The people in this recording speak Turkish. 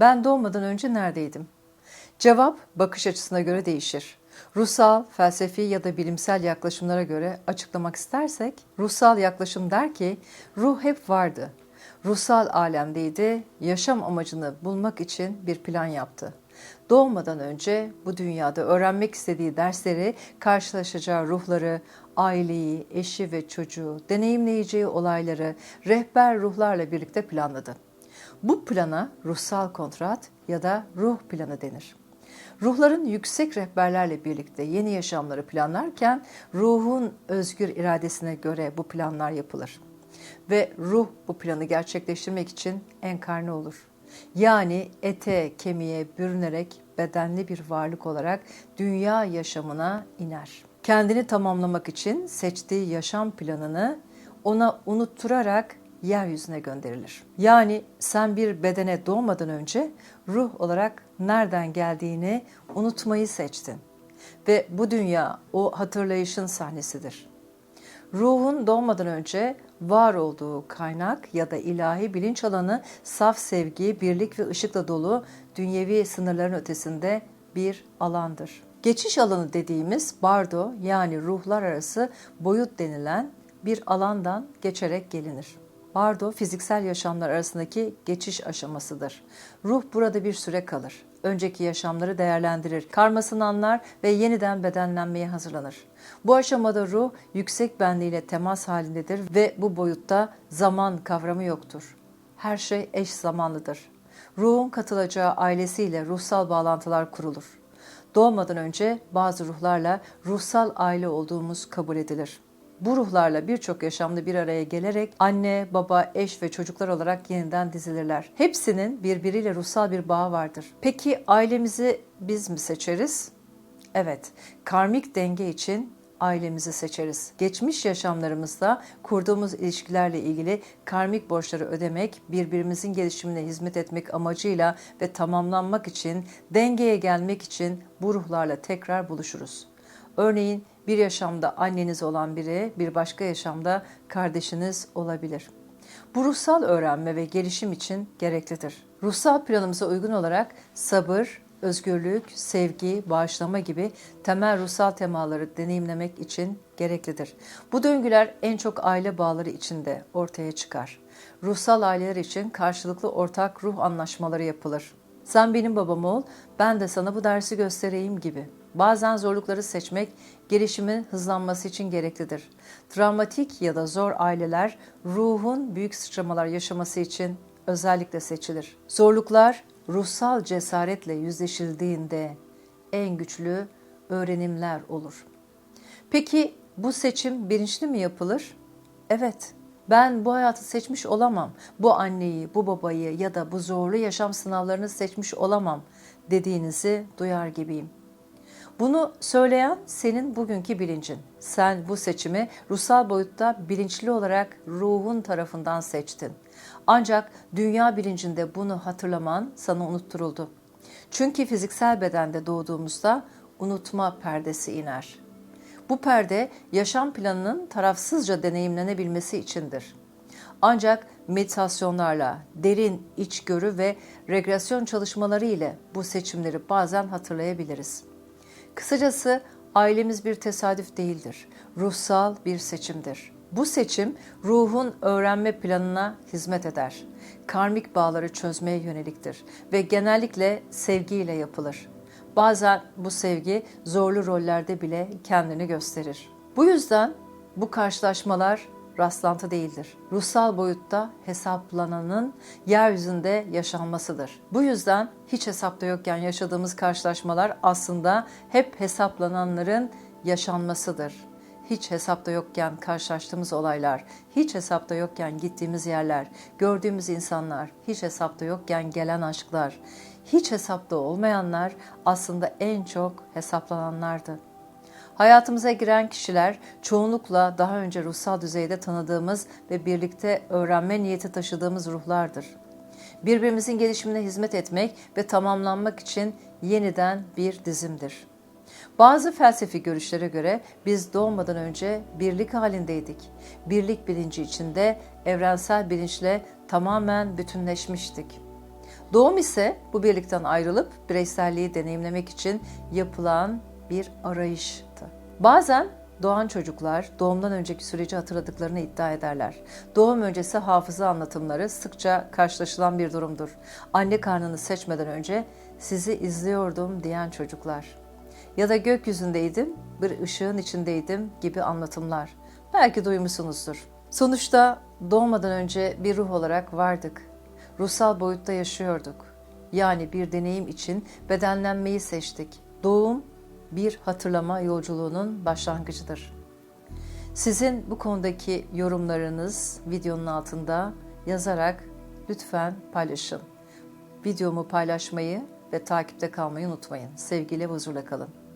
Ben doğmadan önce neredeydim? Cevap bakış açısına göre değişir. Ruhsal, felsefi ya da bilimsel yaklaşımlara göre açıklamak istersek, ruhsal yaklaşım der ki ruh hep vardı. Ruhsal alemdeydi, yaşam amacını bulmak için bir plan yaptı. Doğmadan önce bu dünyada öğrenmek istediği dersleri, karşılaşacağı ruhları, aileyi, eşi ve çocuğu, deneyimleyeceği olayları rehber ruhlarla birlikte planladı. Bu plana ruhsal kontrat ya da ruh planı denir. Ruhların yüksek rehberlerle birlikte yeni yaşamları planlarken ruhun özgür iradesine göre bu planlar yapılır. Ve ruh bu planı gerçekleştirmek için enkarne olur. Yani ete, kemiğe bürünerek bedenli bir varlık olarak dünya yaşamına iner. Kendini tamamlamak için seçtiği yaşam planını ona unutturarak yeryüzüne gönderilir. Yani sen bir bedene doğmadan önce ruh olarak nereden geldiğini unutmayı seçtin. Ve bu dünya o hatırlayışın sahnesidir. Ruhun doğmadan önce var olduğu kaynak ya da ilahi bilinç alanı saf sevgi, birlik ve ışıkla dolu dünyevi sınırların ötesinde bir alandır. Geçiş alanı dediğimiz bardo yani ruhlar arası boyut denilen bir alandan geçerek gelinir. Bardo fiziksel yaşamlar arasındaki geçiş aşamasıdır. Ruh burada bir süre kalır. Önceki yaşamları değerlendirir, karmasını anlar ve yeniden bedenlenmeye hazırlanır. Bu aşamada ruh yüksek benliğiyle temas halindedir ve bu boyutta zaman kavramı yoktur. Her şey eş zamanlıdır. Ruhun katılacağı ailesiyle ruhsal bağlantılar kurulur. Doğmadan önce bazı ruhlarla ruhsal aile olduğumuz kabul edilir. Bu ruhlarla birçok yaşamda bir araya gelerek anne, baba, eş ve çocuklar olarak yeniden dizilirler. Hepsinin birbiriyle ruhsal bir bağı vardır. Peki ailemizi biz mi seçeriz? Evet, karmik denge için ailemizi seçeriz. Geçmiş yaşamlarımızda kurduğumuz ilişkilerle ilgili karmik borçları ödemek, birbirimizin gelişimine hizmet etmek amacıyla ve tamamlanmak için, dengeye gelmek için bu ruhlarla tekrar buluşuruz. Örneğin bir yaşamda anneniz olan biri, bir başka yaşamda kardeşiniz olabilir. Bu ruhsal öğrenme ve gelişim için gereklidir. Ruhsal planımıza uygun olarak sabır, özgürlük, sevgi, bağışlama gibi temel ruhsal temaları deneyimlemek için gereklidir. Bu döngüler en çok aile bağları içinde ortaya çıkar. Ruhsal aileler için karşılıklı ortak ruh anlaşmaları yapılır. Sen benim babam ol, ben de sana bu dersi göstereyim gibi. Bazen zorlukları seçmek gelişimin hızlanması için gereklidir. Travmatik ya da zor aileler ruhun büyük sıçramalar yaşaması için özellikle seçilir. Zorluklar ruhsal cesaretle yüzleşildiğinde en güçlü öğrenimler olur. Peki bu seçim bilinçli mi yapılır? Evet. Ben bu hayatı seçmiş olamam. Bu anneyi, bu babayı ya da bu zorlu yaşam sınavlarını seçmiş olamam dediğinizi duyar gibiyim. Bunu söyleyen senin bugünkü bilincin. Sen bu seçimi ruhsal boyutta bilinçli olarak ruhun tarafından seçtin. Ancak dünya bilincinde bunu hatırlaman sana unutturuldu. Çünkü fiziksel bedende doğduğumuzda unutma perdesi iner. Bu perde yaşam planının tarafsızca deneyimlenebilmesi içindir. Ancak meditasyonlarla, derin içgörü ve regresyon çalışmaları ile bu seçimleri bazen hatırlayabiliriz. Kısacası ailemiz bir tesadüf değildir. Ruhsal bir seçimdir. Bu seçim ruhun öğrenme planına hizmet eder. Karmik bağları çözmeye yöneliktir ve genellikle sevgiyle yapılır. Bazen bu sevgi zorlu rollerde bile kendini gösterir. Bu yüzden bu karşılaşmalar rastlantı değildir. Ruhsal boyutta hesaplananın yeryüzünde yaşanmasıdır. Bu yüzden hiç hesapta yokken yaşadığımız karşılaşmalar aslında hep hesaplananların yaşanmasıdır. Hiç hesapta yokken karşılaştığımız olaylar, hiç hesapta yokken gittiğimiz yerler, gördüğümüz insanlar, hiç hesapta yokken gelen aşklar, hiç hesapta olmayanlar aslında en çok hesaplananlardı. Hayatımıza giren kişiler çoğunlukla daha önce ruhsal düzeyde tanıdığımız ve birlikte öğrenme niyeti taşıdığımız ruhlardır. Birbirimizin gelişimine hizmet etmek ve tamamlanmak için yeniden bir dizimdir. Bazı felsefi görüşlere göre biz doğmadan önce birlik halindeydik. Birlik bilinci içinde evrensel bilinçle tamamen bütünleşmiştik. Doğum ise bu birlikten ayrılıp bireyselliği deneyimlemek için yapılan bir arayıştı. Bazen doğan çocuklar doğumdan önceki süreci hatırladıklarını iddia ederler. Doğum öncesi hafıza anlatımları sıkça karşılaşılan bir durumdur. Anne karnını seçmeden önce sizi izliyordum diyen çocuklar. Ya da gökyüzündeydim, bir ışığın içindeydim gibi anlatımlar. Belki duymuşsunuzdur. Sonuçta doğmadan önce bir ruh olarak vardık. Ruhsal boyutta yaşıyorduk. Yani bir deneyim için bedenlenmeyi seçtik. Doğum bir hatırlama yolculuğunun başlangıcıdır. Sizin bu konudaki yorumlarınız videonun altında yazarak lütfen paylaşın. Videomu paylaşmayı ve takipte kalmayı unutmayın. Sevgiyle huzurla kalın.